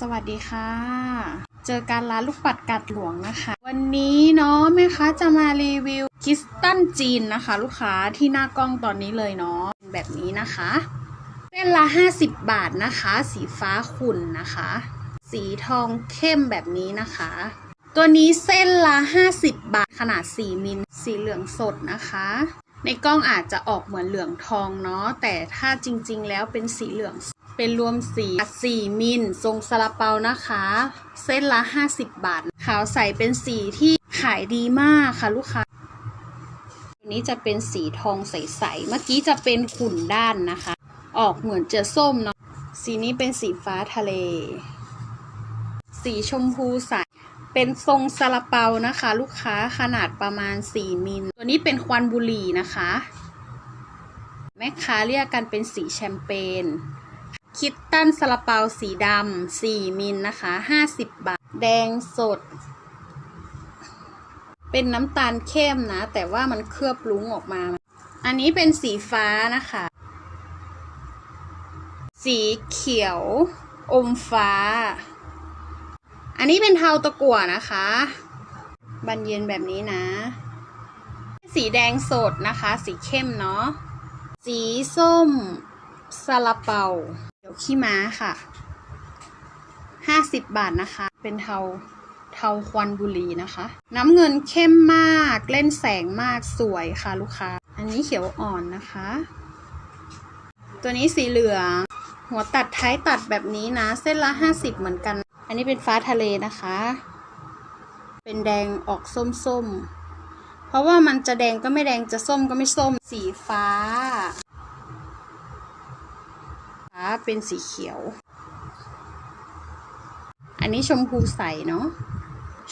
สวัสดีค่ะ เจอการร้านลูกปัดกัดหลวงนะคะ วันนี้เนาะแม่ค้าจะมารีวิวคิสตันจีนนะคะ ลูกค้าที่หน้ากล้องตอนนี้เลยเนาะแบบนี้นะคะเส้นละ 50 บาทนะคะ สีฟ้าขุ่นนะคะ สีทองเข้มแบบนี้นะคะ ตัวนี้เส้นละ 50 บาทขนาด 4 มิลสีเหลืองสดนะคะ ในกล้องอาจจะออกเหมือนเหลืองทองเนาะแต่ถ้าจริงๆ แล้วเป็นสีเหลือง เป็นรวมสี4มิลทรงซาลาเปานะคะ เส้นละ 50 บาท ขาวใสเป็นสีที่ขายดีมากค่ะลูกค้าอันนี้จะเป็นสีทองใสๆ เมื่อกี้จะเป็นขุ่นด้านนะคะ ออกเหมือนจะส้มเนาะ สีนี้เป็นสีฟ้าทะเล สีชมพูใส เป็นทรงซาลาเปานะคะ ลูกค้าขนาดประมาณ 4 มิล ตัวนี้เป็นควันบุหรี่นะคะ แม่ค้าเรียกกันเป็นสีแชมเปญ คิตตันซาลาเปาสีดำ4มิลนะคะ50บาท แดงสด เป็นน้ำตาลเข้มนะ แต่ว่ามันเคลือบลุ้งออกมา อันนี้เป็นสีฟ้านะคะ สีเขียว อมฟ้า อันนี้เป็นเทาตะกั่วนะคะ บานเย็นแบบนี้นะ สีแดงสดนะคะ สีเข้มเนาะ สีส้ม ซาลาเปาเดี๋ยวขี้ม้าค่ะ ห้าสิบบาทนะคะ เป็นเทาเทาควันบุหรีนะคะ น้ำเงินเข้มมากเล่นแสงมากสวยค่ะลูกค้า อันนี้เขียวอ่อนนะคะ ตัวนี้สีเหลือง หัวตัดท้ายตัดแบบนี้นะ เส้นละห้าสิบเหมือนกัน อันนี้เป็นฟ้าทะเลนะคะ เป็นแดงออกส้มๆ เพราะว่ามันจะแดงก็ไม่แดงจะส้มก็ไม่ส้ม สีฟ้า เป็นสีเขียว อันนี้ชมพูใสเนาะ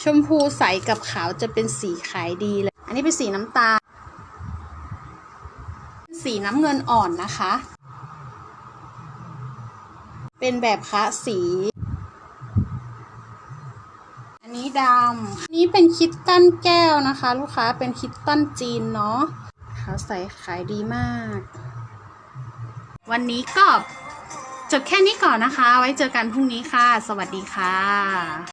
ชมพูใสกับขาวจะเป็นสีขายดีเลย อันนี้เป็นสีน้ำตาล สีน้ำเงินอ่อนนะคะ เป็นแบบคะสี อันนี้ดำอันนี้เป็นคิตตันแก้วนะคะ ลูกค้า เป็นคิตตันจีนเนาะ ขาวใสขายดีมาก วันนี้ก็ จบแค่นี้ก่อนนะคะ ไว้เจอกันพรุ่งนี้ค่ะ สวัสดีค่ะ